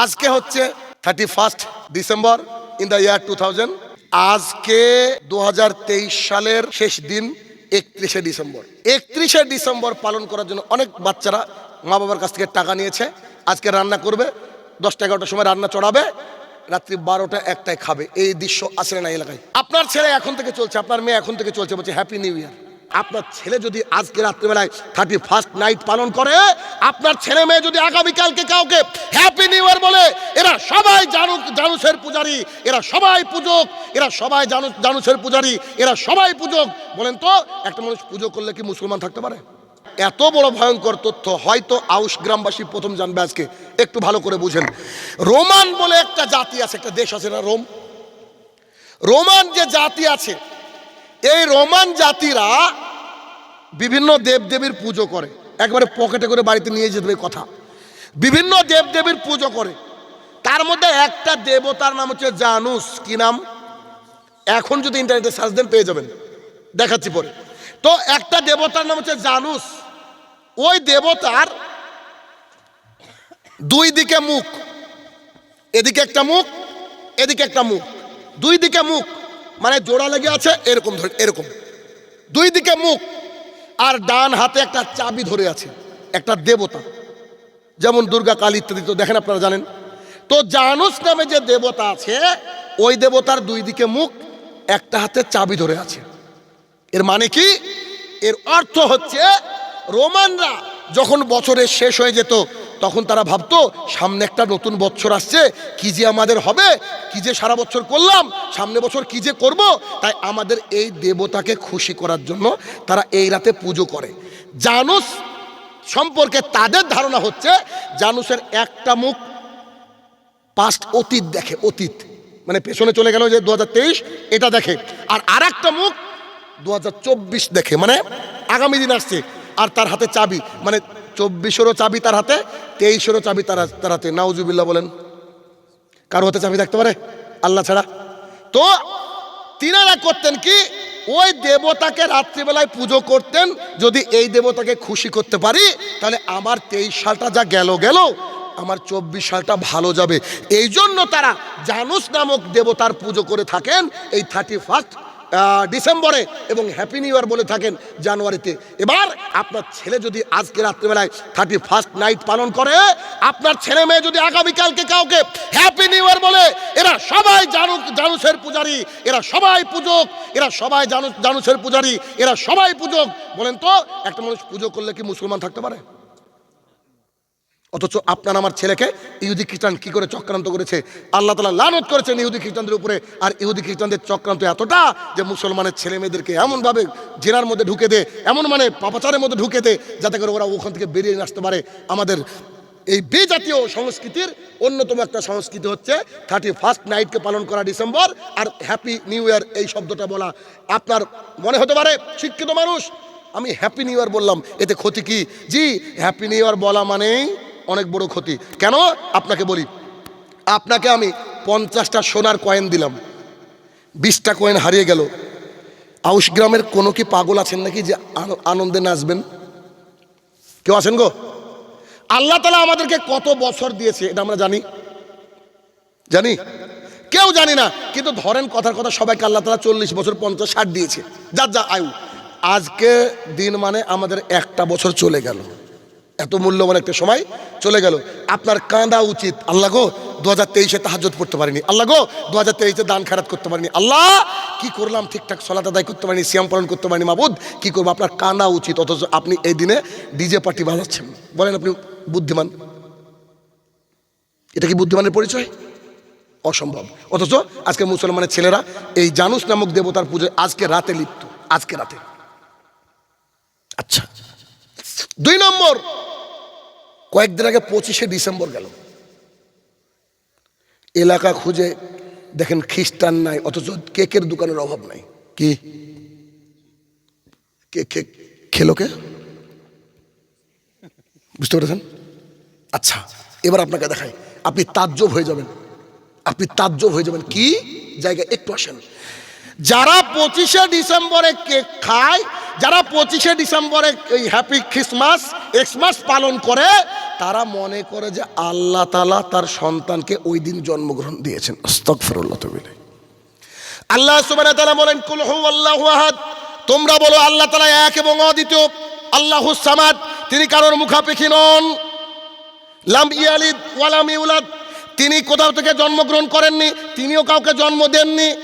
আজকে হচ্ছে thirty first December in the year two thousand আজকে দু হাজার তেইশ সালের শেষ দিন, একত্রিশে ডিসেম্বর একত্রিশে ডিসেম্বর পালন করার জন্য অনেক বাচ্চারা মা বাবার কাছ থেকে টাকা নিয়েছে। আজকে রান্না করবে, দশটা এগারোটার সময় রান্না চড়াবে, রাত্রি বারোটা একটায় খাবে। এই দৃশ্য আসলে না এলাকায়। আপনার ছেলে এখন থেকে চলছে, আপনার মেয়ে এখন থেকে চলছে, বলছে হ্যাপি নিউ ইয়ার আপনার ছেলে যদি আজকে রাত্রিবেলায় থার্টি ফার্স্ট নাইট পালন করে, আপনার ছেলে মেয়ে যদি আগামীকালকে কাউকে হ্যাপি নিউ ইয়ার বলে, এরা সবাই জানু জানুসের পূজারি, এরা সবাই পূজক, এরা সবাই জানু জানুসের পূজারি, এরা সবাই পূজক। বলেন তো, একটা মানুষ পুজো করলে কি মুসলমান থাকতে পারে? এত বড় ভয়ঙ্কর তথ্য, হয়তো আউশ গ্রামবাসী প্রথম জানবে আজকে। একটু ভালো করে বুঝেন। রোমান বলে একটা জাতি আছে, একটা দেশ আছে না রোম? রোমান যে জাতি আছে এই রোমান জাতিরা বিভিন্ন দেবদেবীর পুজো করে। একবারে পকেটে করে বাড়িতে নিয়ে যেতে কথা। বিভিন্ন দেবদেবীর পুজো করে। তার মধ্যে একটা দেবতার নাম হচ্ছে জানুস। কি নাম? এখন যদি ইন্টারনেটে সার্চ দেন পেয়ে যাবেন। দেখাচ্ছি পরে। তো একটা দেবতার নাম হচ্ছে জানুস। ওই দেবতার দুই দিকে মুখ। এদিকে একটা মুখ, এদিকে একটা মুখ। দুই দিকে মুখ। মানে জোড়া লেগে আছে, এরকম ধরে, এরকম। দুই দিকে মুখ আর ডান হাতে একটা চাবি ধরে আছে, একটা দেবতা। যেমন দুর্গা কালী ইত্যাদি, তো দেখেন আপনারা জানেন। তো জানুস নামে যে দেবতা আছে, ওই দেবতার দুই দিকে মুখ, একটা হাতে চাবি ধরে আছে। এর মানে কি? এর অর্থ হচ্ছে, রোমানরা যখন বছরের শেষ হয়ে যেত তখন তারা ভাবতো, সামনে একটা নতুন বছর আসছে, কি যে আমাদের হবে, কি যে সারা বছর করলাম, সামনে বছর কি যে করব। তাই আমাদের এই দেবতাকে খুশি করার জন্য তারা এই রাতে পুজো করে। জানুস সম্পর্কে তাদের ধারণা হচ্ছে, জানুসের একটা মুখ পাস্ট অতীত দেখে, অতীত। মানে পেছনে চলে গেল যে দু হাজার তেইশ, এটা দেখে। আর আর একটা মুখ দু হাজার চব্বিশ দেখে মানে আগামী দিন আসছে, আর তার হাতে চাবি মানে চব্বিশেরও চাবি তার হাতে, তেইশেরও চাবি তার তার হাতে। নাউজুবিল্লাহ বলেন। কারও হাতে চাবি থাকতে পারে? আল্লাহ ছাড়া। তো তিনারা করতেন কি? ওই দেবতাকে রাত্রিবেলায় পুজো করতেন। যদি এই দেবতাকে খুশি করতে পারি, তাহলে আমার তেইশ সালটা যা গেল গেল। আমার চব্বিশ সালটা ভালো যাবে। এই জন্য তারা জানুস নামক দেবতার পুজো করে থাকেন। এই থার্টি ফার্স্ট ডিসেম্বরে এবং হ্যাপি নিউ ইয়ার বলে থাকেন জানুয়ারিতে। এবার আপনার ছেলে যদি আজকে রাত্রিবেলায় থার্টি ফার্স্ট নাইট পালন করে, আপনার ছেলে মেয়ে যদি আগামীকালকে কাউকে হ্যাপি নিউ ইয়ার বলে, এরা সবাই জানু, জানুসের পূজারি, এরা সবাই পূজক, এরা সবাই জানু, জানুসের পূজারি, এরা সবাই পূজক। বলেন তো, একটা মানুষ পুজো করলে কি মুসলমান থাকতে পারে? অথচ আপনার আমার ছেলেকে ইহুদি খ্রিস্টান কি করে চক্রান্ত করেছে? আল্লাহ তালা লানত করেছেন ইহুদি খ্রিস্টানদের উপরে। আর ইহুদি খ্রিস্টানদের চক্রান্ত এতটা যে মুসলমানের ছেলে মেয়েদেরকে এমনভাবে জেনার মধ্যে ঢুকে দে, এমন মানে পাপাচারের মধ্যে ঢুকে দে, যাতে করে ওরা ওখান থেকে বেরিয়ে আসতে পারে। আমাদের এই বেজাতীয় সংস্কৃতির অন্যতম একটা সংস্কৃতি হচ্ছে থার্টি ফার্স্ট নাইটকে পালন করা ডিসেম্বর। আর হ্যাপি নিউ ইয়ার এই শব্দটা বলা আপনার মনে হতে পারে, শিক্ষিত মানুষ? আমি হ্যাপি নিউ ইয়ার বললাম, এতে ক্ষতি কি? জি হ্যাপি নিউ ইয়ার বলা মানেই অনেক বড় ক্ষতি। কেন? আপনাকে বলি। আপনাকে আমি পঞ্চাশটা সোনার কয়েন দিলাম। বিশটা কয়েন হারিয়ে গেল। আউশ গ্রামের কোনো কি পাগল আছেন নাকি যে আনন্দে নাচবেন? কেউ আছেন গো? আল্লাহ তালা আমাদেরকে কত বছর দিয়েছে, এটা আমরা জানি। জানি? কেউ জানি না। কিন্তু ধরেন কথার কথা, সবাইকে আল্লাহ তালা চল্লিশ বছর, পঞ্চাশ, ষাট দিয়েছে। যার যা আয়ু। আজকে দিন মানে আমাদের একটা বছর চলে গেল। এত মূল্যবান একটা সময় চলে গেল। আপনার কাঁদা উচিত। আল্লাহ গো দু হাজার তেইশে তাহাজত পড়তে পারিনি। আল্লাহ গো দু হাজার তেইশে দান খারাত করতে পারিনি। আল্লাহ, কি করলাম? ঠিকঠাক সলাত আদায় করতে পারিনি, সিয়াম পালন করতে পারিনি, মাবুদ। কি করব? আপনার কাঁদা উচিত, অথচ আপনি এই দিনে ডিজে পার্টি বাজাচ্ছেন। বলেন আপনি বুদ্ধিমান। এটা কি বুদ্ধিমানের পরিচয়? অসম্ভব। অথচ আজকে মুসলমানের ছেলেরা এই জানুস নামক দেবতার পুজোয় আজকে রাতে লিপ্ত। আজকে রাতে। আচ্ছা। দুই নম্বর কয়েকদিন আগে পঁচিশে ডিসেম্বর গেল। এলাকা খুঁজে দেখেন খ্রিস্টান নাই অথচ কেকের দোকানের অভাব নাই। কি? কে কে খেলো কে? বুঝতে পেরেছেন? আচ্ছা এবার আপনাকে দেখাই। আপনি তাজ্জব হয়ে যাবেন। আপনি তাজ্জব হয়ে যাবেন। কি? জায়গায় একটু আসেন। যারা পঁচিশে ডিসেম্বরে কেক খায় যারা পঁচিশে ডিসেম্বরে এই হ্যাপি খ্রিসমাস এক্সমাস পালন করে তারা মনে করে যে আল্লাহ তালা তার সন্তানকে ওই দিন জন্মগ্রহণ দিয়েছেন। আস্তাগফিরুল্লাহ তবিল আল্লাহ তাআলা বলেন, কুল হু আল্লাহু আহাদ। তোমরা বলো, আল্লাহ তালা এক এবং অদ্বিতীয়। আল্লাহ সামাদ, তিনি কারোর মুখাপেক্ষী নন। লাম ইয়ালিদ ওয়ালাম ইউলাদ। তিনি কোথাও থেকে জন্মগ্রহণ করেননি, তিনিও কাউকে জন্ম দেননি।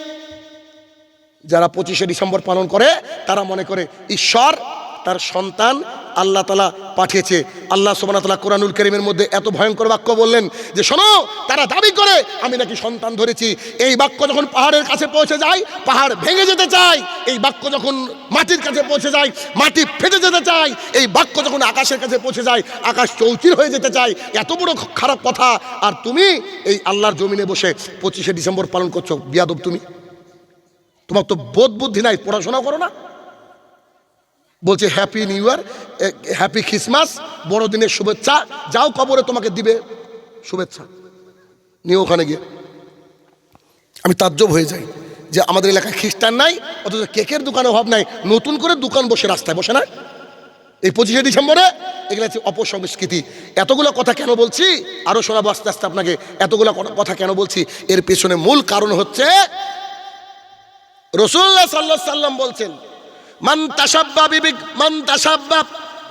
যারা পঁচিশে ডিসেম্বর পালন করে, তারা মনে করে, ঈশ্বর তার সন্তান আল্লাহ তালা পাঠিয়েছে। আল্লাহ সোমানা তালা কোরআনুল করিমের মধ্যে এত ভয়ঙ্কর বাক্য বললেন যে, শোনো, তারা দাবি করে, আমি নাকি সন্তান ধরেছি। এই বাক্য যখন পাহাড়ের কাছে পৌঁছে যায়, পাহাড় ভেঙে যেতে চায়। এই বাক্য যখন মাটির কাছে পৌঁছে যায়, মাটি ফেটে যেতে চায়। এই বাক্য যখন আকাশের কাছে পৌঁছে যায়, আকাশ চৌচির হয়ে যেতে চায়। এত বড় খারাপ কথা। আর তুমি এই আল্লাহর জমিনে বসে পঁচিশে ডিসেম্বর পালন করছ। বিয়াদব তুমি। তোমার তো বোধ বুদ্ধি নাই পড়াশোনা করো না। বলছে happy new year happy Christmas বড়দিনের শুভেচ্ছা, যাও কবরে তোমাকে দিবে শুভেচ্ছা। নিয়ে ওখানে গিয়ে আমি তাজ্জব হয়ে যাই যে আমাদের এলাকায় খ্রিস্টান নাই, অথচ কেকের দোকানে অভাব নাই, নতুন করে দোকান বসে রাস্তায় বসে না? এই পঁচিশে ডিসেম্বরে এগুলো হচ্ছে অপসংস্কৃতি। এতগুলো কথা কেন বলছি? আরও শোনাবো আস্তে আস্তে আপনাকে। এতগুলো কথা কেন বলছি? এর পেছনে মূল কারণ হচ্ছে রসুল্লাহ সাল্লাহ সাল্লাম বলছেন মান তাসাব্বা বিবিক, মান তাসাব্বা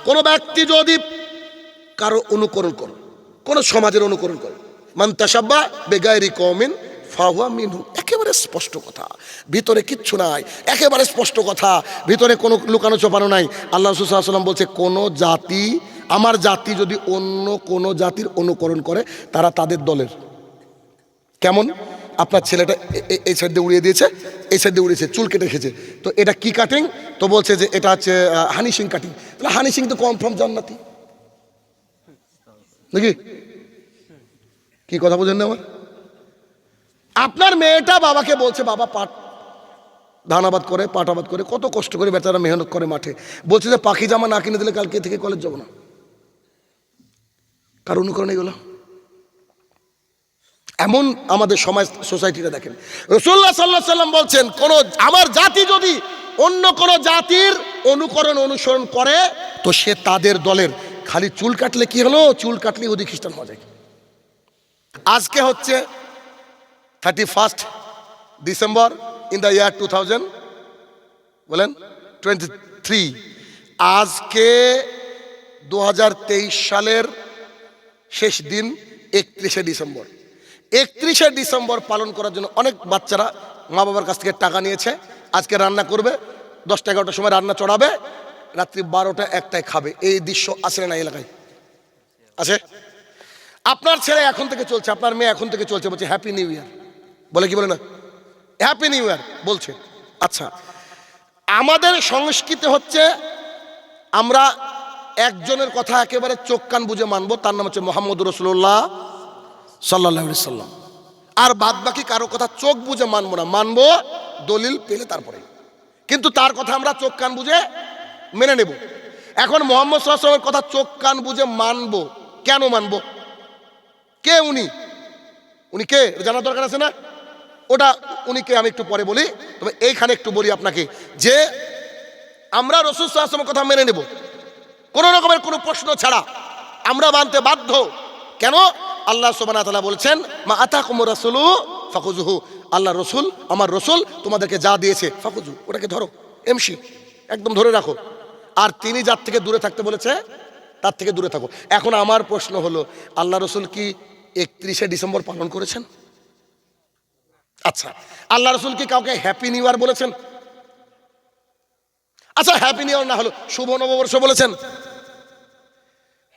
কোনো ব্যক্তি যদি কারও অনুকরণ করে, কোনো সমাজের অনুকরণ করে, মান তাসাব্বা বেগায়রি কমিন ফাহুয়া মিনহু। একেবারে স্পষ্ট কথা, ভিতরে কিচ্ছু নাই, একেবারে স্পষ্ট কথা, ভিতরে কোনো লুকানো চোপানো নাই। আল্লাহ রসুল্লাম বলছে, কোনো জাতি, আমার জাতি যদি অন্য কোনো জাতির অনুকরণ করে, তারা তাদের দলের। কেমন? আপনার ছেলেটা এই সাইড দিয়ে উড়িয়ে দিয়েছে, এই সাইড দিয়ে উড়িয়েছে, চুল কেটে খেয়েছে তো এটা কি কাটিং তো বলছে যে এটা হচ্ছে হানি সিং কাটিং। তাহলে হানি সিং তো কনফার্ম জান্নাতি। নাকি? কি কথা বোঝেন না আমার? আপনার মেয়েটা বাবাকে বলছে, বাবা, পাট ধান আবাদ করে, পাট আবাদ করে, কত কষ্ট করে বেচারা মেহনত করে মাঠে। বলছে যে, পাখি জামা না কিনে দিলে কালকে থেকে কলেজ যাব না। কার অনুকরণ এগুলো? এমন আমাদের সমাজ সোসাইটিটা দেখেন। রসুল্লাহ সাল্লাহ সাল্লাম বলছেন, কোন আমার জাতি যদি অন্য কোন জাতির অনুকরণ অনুসরণ করে, তো সে তাদের দলের খালি চুল কাটলে কি হলো? চুল কাটলে ওদি খ্রিস্টান হওয়া যায় আজকে হচ্ছে thirty first December in the year two thousand বলেন টোয়েন্টি থ্রি আজকে দু হাজার তেইশ সালের শেষ দিন একত্রিশে ডিসেম্বর একত্রিশে ডিসেম্বর পালন করার জন্য অনেক বাচ্চারা মা বাবার কাছ থেকে টাকা নিয়েছে। আজকে রান্না করবে, দশটা এগারোটার সময় রান্না চড়াবে, রাত্রি বারোটা একটায় খাবে। এই দৃশ্য আসে না এলাকায়? আছে? আপনার ছেলে এখন থেকে চলছে, আপনার মেয়ে এখন থেকে চলছে, বলছে হ্যাপি নিউ ইয়ার বলে কি বলে না? হ্যাপি নিউ ইয়ার বলছে। আচ্ছা আমাদের সংস্কৃতি হচ্ছে, আমরা একজনের কথা একেবারে চোখ কান বুঝে মানবো, তার নাম হচ্ছে মোহাম্মদ রসুল্লাহ সাল্লাহ সাল্লাম। আর বাদ বাকি কারও কথা চোখ বুঝে মানবো না। মানবো দলিল পেলে তারপরে। কিন্তু তার কথা আমরা চোখ কান বুঝে মেনে নেব। এখন মোহাম্মদ সাল্লামের কথা চোখ কান বুঝে মানবো। কেন মানবো? কে উনি? উনি কে? জানার দরকার আছে না? ওটা উনি কে? আমি একটু পরে বলি। তবে এইখানে একটু বলি আপনাকে যে আমরা রসুল সাল্লামের কথা মেনে নেব। কোনো রকমের কোনো প্রশ্ন ছাড়া আমরা মানতে বাধ্য। কেন? আল্লাহ সোবানা তালা বলছেন, মা আতা কুমর রাসুলু ফাকুজুহু আল্লাহ রসুল, আমার রসুল তোমাদেরকে যা দিয়েছে ফাকুজু ওটাকে ধরো এমসি একদম ধরে রাখো। আর তিনি যার থেকে দূরে থাকতে বলেছে, তার থেকে দূরে থাকো। এখন আমার প্রশ্ন হলো আল্লাহ রসুল কি একত্রিশে ডিসেম্বর পালন করেছেন? আচ্ছা আল্লাহ রসুল কি কাউকে হ্যাপি নিউ ইয়ার বলেছেন? আচ্ছা হ্যাপি নিউ ইয়ার না হলো, শুভ নববর্ষ বলেছেন।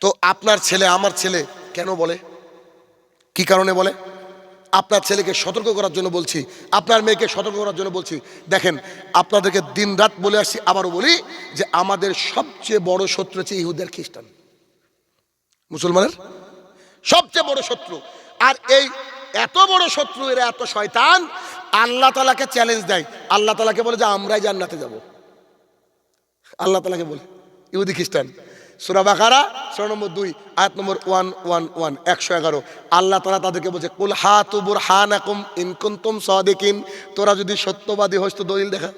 তো আপনার ছেলে, আমার ছেলে কেন বলে? কি কারণে বলে? আপনার ছেলেকে সতর্ক করার জন্য বলছি, আপনার মেয়েকে সতর্ক করার জন্য বলছি। দেখেন, আপনাদেরকে দিন রাত বলে আসছি, আবারও বলি যে আমাদের সবচেয়ে বড় শত্রু হচ্ছে ইহুদের খ্রিস্টান। মুসলমানের সবচেয়ে বড় শত্রু। আর এই এত বড় শত্রু, এরা এত শয়তান, আল্লাহ তালাকে চ্যালেঞ্জ দেয়। আল্লাহ তালাকে বলে যে, আমরাই জান্নাতে যাব। আল্লাহ তালাকে বলে, ইহুদি খ্রিস্টান। সুরা বাকারা, সুরা নম্বর দুই, আয়াত নম্বর ওয়ান ওয়ান ওয়ান, একশো এগারো। আল্লাহ তালা তাদেরকে বলছে, কুল হা তুবুর হা নাকুম ইনকুন্তম সদেকিন। তোরা যদি সত্যবাদী হোস তো দলিল দেখা।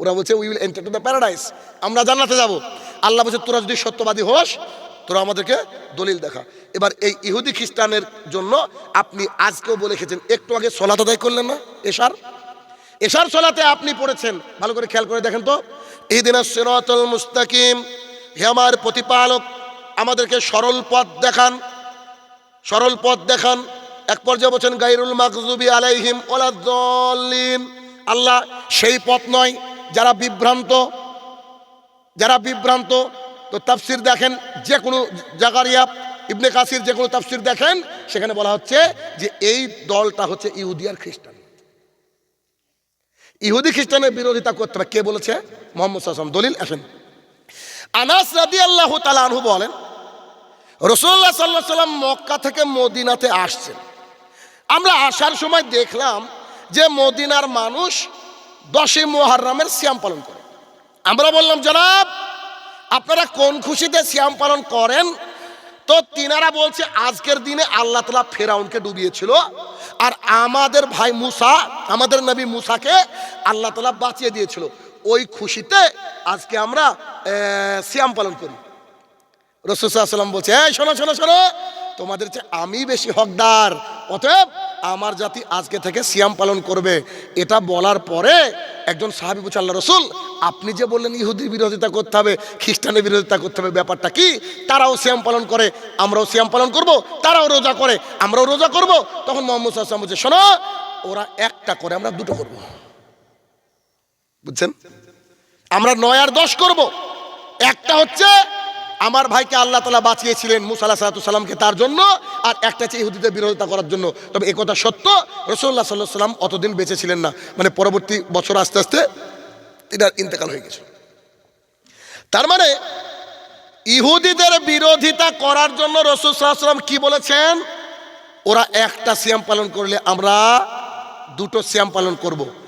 ওরা বলছে we will enter to the paradise আমরা জান্নাতে যাব। আল্লাহ বলছে, তোরা যদি সত্যবাদী হোস, তোরা আমাদেরকে দলিল দেখা। এবার এই ইহুদি খ্রিস্টানের জন্য আপনি আজকেও বলে রেখেছেন, একটু আগে সলাত আদায় করলেন না এশার? এশার সলাতে আপনি পড়েছেন। ভালো করে খেয়াল করে দেখেন তো। এই দিন সিরাতুল মুস্তাকিম। হে আমার প্রতিপালক, আমাদেরকে সরল পথ দেখান। সরল পথ দেখান। এক পর্যায়ে বলছেন গাইরুল মাকজুবি আলাইহিম ওলাদ্দলিন আল্লাহ সেই পথ নয়, যারা বিভ্রান্ত যারা বিভ্রান্ত, তো তাফসির দেখেন যে কোনো জাগারিয়া ইবনে কাসির যে কোনো তাফসির দেখেন, সেখানে বলা হচ্ছে যে এই দলটা হচ্ছে ইহুদি আর খ্রিস্টান। ইহুদি খ্রিস্টানের বিরোধিতা করতে হবে। কে বলেছে? মোহাম্মদ সাল্লাম দলিল আসেন। আনাস রাদি আল্লাহ তালানহু বলেন রসুল্লাহ সাল্লাহ সাল্লাম মক্কা থেকে মদিনাতে আসছেন। আমরা আসার সময় দেখলাম যে মদিনার মানুষ দশই মোহারামের শ্যাম পালন করে। আমরা বললাম, জনাব, আপনারা কোন খুশিতে শ্যাম পালন করেন? তো তিনারা বলছে, আজকের দিনে আল্লাহ তালা ফেরাউনকে ডুবিয়েছিল আর আমাদের ভাই মুসা, আমাদের নবী মুসাকে আল্লাহ তালা বাঁচিয়ে দিয়েছিল। ওই খুশিতে আজকে আমরা শ্যাম পালন করি। রসুসাল্লাম বলছে হ্যাঁ শোনো শোনো শোনো, তোমাদের চেয়ে আমি বেশি হকদার। অতএব আমার জাতি আজকে থেকে সিয়াম পালন করবে। এটা বলার পরে একজন সাহাবি বলছে, আল্লাহ রসুল, আপনি যে বললেন ইহুদির বিরোধিতা করতে হবে খ্রিস্টানের বিরোধিতা করতে হবে, ব্যাপারটা কি? তারাও সিয়াম পালন করে, আমরাও সিয়াম পালন করব, তারাও রোজা করে, আমরাও রোজা করব। তখন মোহাম্মদ সাল্লাম বলছে, শোনো, ওরা একটা করে, আমরা দুটো করব। বুঝছেন? আমরা নয় আর দশ করব। একটা হচ্ছে, আমার ভাইকে আল্লাহ তালা বাঁচিয়েছিলেন মুসাল্লাহ সাল্লামকে তার জন্য, আর একটা হচ্ছে ইহুদিদের বিরোধিতা করার জন্য। তবে একথা সত্য রসুল্লাহ সাল্লাহ সাল্লাম অতদিন বেঁচে ছিলেন না। মানে পরবর্তী বছর আস্তে আস্তে এটার ইন্তেকাল হয়ে গেছে। তার মানে ইহুদিদের বিরোধিতা করার জন্য রসুল সাল্লাম কি বলেছেন? ওরা একটা সিয়াম পালন করলে আমরা দুটো সিয়াম পালন করব।